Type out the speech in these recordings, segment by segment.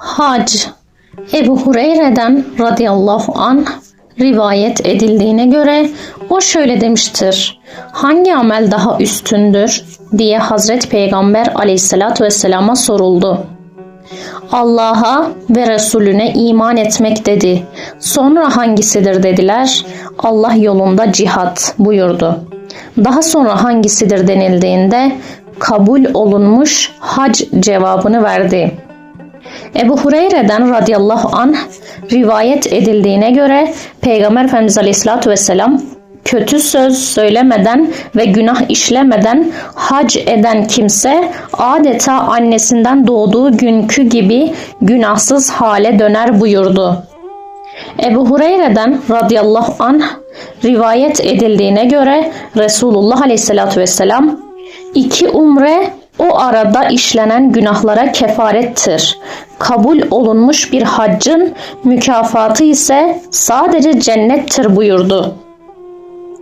Hac Ebu Hureyre'den radıyallahu anh rivayet edildiğine göre o şöyle demiştir. Hangi amel daha üstündür diye Hazreti Peygamber aleyhissalatü vesselama soruldu. Allah'a ve Resulüne iman etmek dedi. Sonra hangisidir dediler. Allah yolunda cihat buyurdu. Daha sonra hangisidir denildiğinde kabul olunmuş hac cevabını verdi. Ebu Hureyre'den radıyallahu anh rivayet edildiğine göre Peygamber Efendimiz Aleyhisselatü Vesselam kötü söz söylemeden ve günah işlemeden hac eden kimse adeta annesinden doğduğu günkü gibi günahsız hale döner buyurdu. Ebu Hureyre'den radıyallahu anh rivayet edildiğine göre Resulullah Aleyhisselatü Vesselam iki umre o arada işlenen günahlara kefarettir. Kabul olunmuş bir haccın mükafatı ise sadece cennettir buyurdu.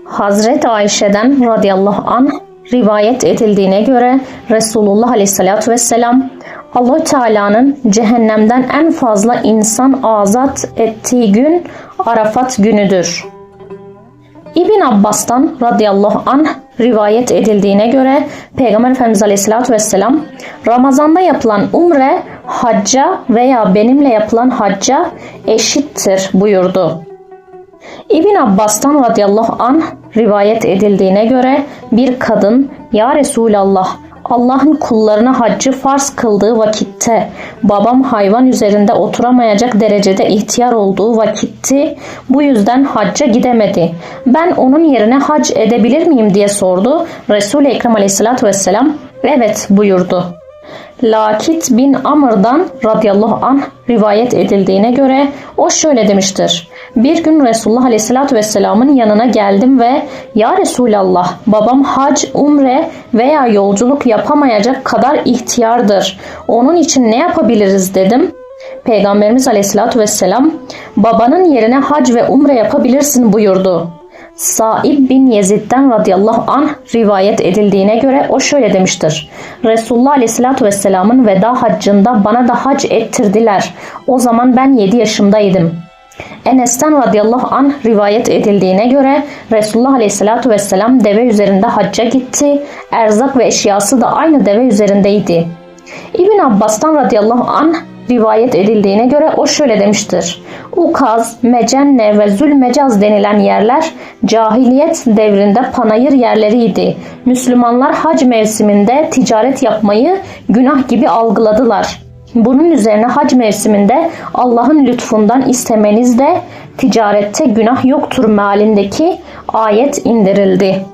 Hazreti Ayşe'den radıyallahu anh rivayet edildiğine göre Resulullah aleyhissalatü vesselam allah Teala'nın cehennemden en fazla insan azat ettiği gün Arafat günüdür. İbn Abbas'tan radıyallahu anh rivayet edildiğine göre Peygamber Efendimiz Aleyhisselatü Vesselam Ramazan'da yapılan umre hacca veya benimle yapılan hacca eşittir buyurdu. İbn Abbas'tan radıyallahu anh rivayet edildiğine göre bir kadın Ya Resulallah Allah'ın kullarına haccı farz kıldığı vakitte babam hayvan üzerinde oturamayacak derecede ihtiyar olduğu vakitti bu yüzden hacca gidemedi. Ben onun yerine hac edebilir miyim diye sordu. Resul-i Ekrem aleyhissalatü vesselam evet buyurdu. Lakit bin Amr'dan radıyallahu anh rivayet edildiğine göre o şöyle demiştir. Bir gün Resulullah aleyhissalatü vesselamın yanına geldim ve Ya Resulallah babam hac, umre veya yolculuk yapamayacak kadar ihtiyardır. Onun için ne yapabiliriz dedim. Peygamberimiz aleyhissalatü vesselam babanın yerine hac ve umre yapabilirsin buyurdu. Saib bin Yezid'den radıyallahu anh rivayet edildiğine göre o şöyle demiştir. Resulullah aleyhissalatü vesselamın veda haccında bana da hac ettirdiler. O zaman ben 7 yaşımdaydım. Enes'ten radıyallahu anh rivayet edildiğine göre Resulullah aleyhissalatü vesselam deve üzerinde hacca gitti. Erzak ve eşyası da aynı deve üzerindeydi. İbn Abbas'tan radıyallahu anh rivayet edildiğine göre o şöyle demiştir. Ukaz, Mecenne ve Zülmecaz denilen yerler cahiliyet devrinde panayır yerleriydi. Müslümanlar hac mevsiminde ticaret yapmayı günah gibi algıladılar. Bunun üzerine hac mevsiminde Allah'ın lütfundan istemenizde ticarette günah yoktur mealindeki ayet indirildi.